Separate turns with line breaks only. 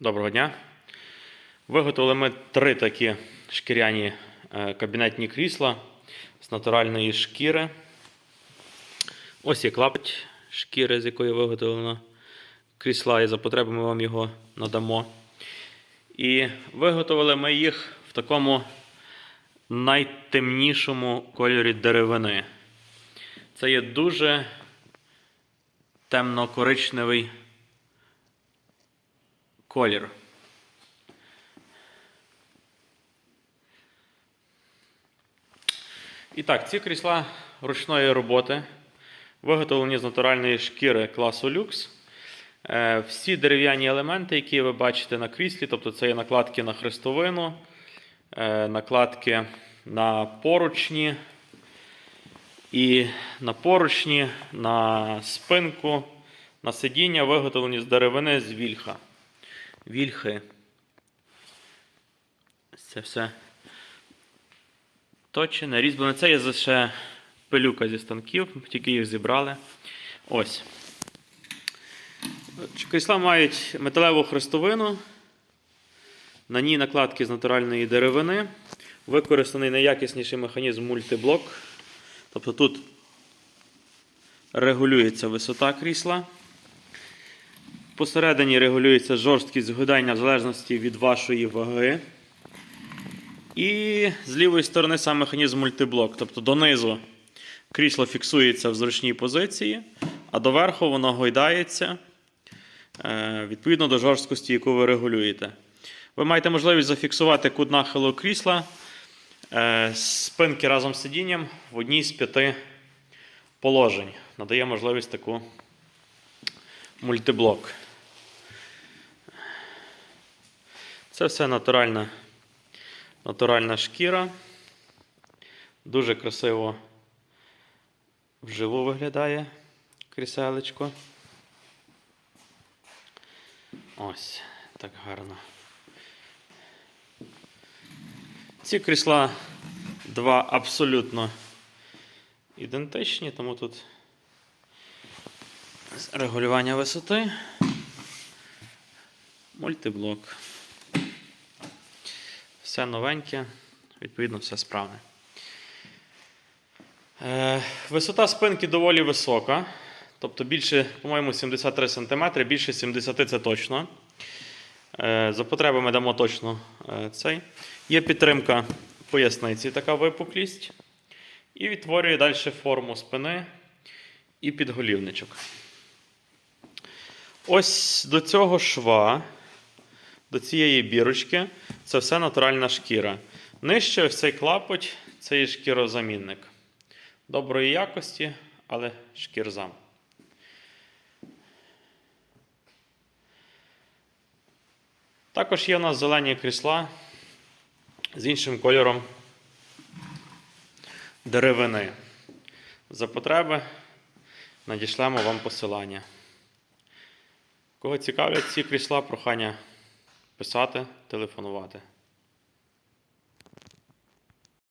Доброго дня. Виготовили ми три такі шкіряні е, кабінетні крісла з натуральної шкіри. Ось є клапоть шкіри, з якої виготовлено крісла, і за потреби ми вам його надамо. І виготовили ми їх в такому найтемнішому кольорі деревини. Це є дуже темно-коричневий колір. І так, ці крісла ручної роботи, виготовлені з натуральної шкіри класу люкс. Е, Всі дерев'яні елементи, які ви бачите на кріслі, тобто це є накладки на хрестовину, е, накладки на поручні, і на поручні, на спинку, на сидіння, виготовлені з деревини з вільха. Вільхи. Це все точене, різьблене. Це є ще пилюка зі станків, тільки їх зібрали. Ось. Крісла мають металеву хрестовину. На ній накладки з натуральної деревини. Використаний найякісніший механізм мультиблок. Тобто тут регулюється висота крісла. Посередині регулюється жорсткість згодання в залежності від вашої ваги. І з лівої сторони сам механізм мультиблок. Тобто донизу крісло фіксується в зручній позиції, а доверху воно гойдається е, відповідно до жорсткості, яку ви регулюєте. Ви маєте можливість зафіксувати кут нахилу крісла е, спинки разом з сидінням в одній з п'яти положень. Надає можливість таку мультиблок. Це все натуральна, натуральна шкіра. Дуже красиво вживу виглядає кріселечко. Ось, так гарно. Ці крісла два абсолютно ідентичні, тому тут регулювання висоти, мультиблок. Все новеньке, відповідно, все справне. Е, висота спинки доволі висока. Тобто більше, по-моєму, 73 см, більше 70 це точно. Е, за потреби дамо точно е, цей. Є підтримка поясниці, така випуклість. І відтворює далі форму спини і підголівничок. Ось до цього шва, до цієї бірочки, це все натуральна шкіра. Нижче ось цей клапоть це є шкірозамінник. Доброї якості, але шкірзам. Також є у нас зелені крісла з іншим кольором деревини. За потреби надішлемо вам посилання. Кого цікавлять ці крісла, прохання писати, телефонувати.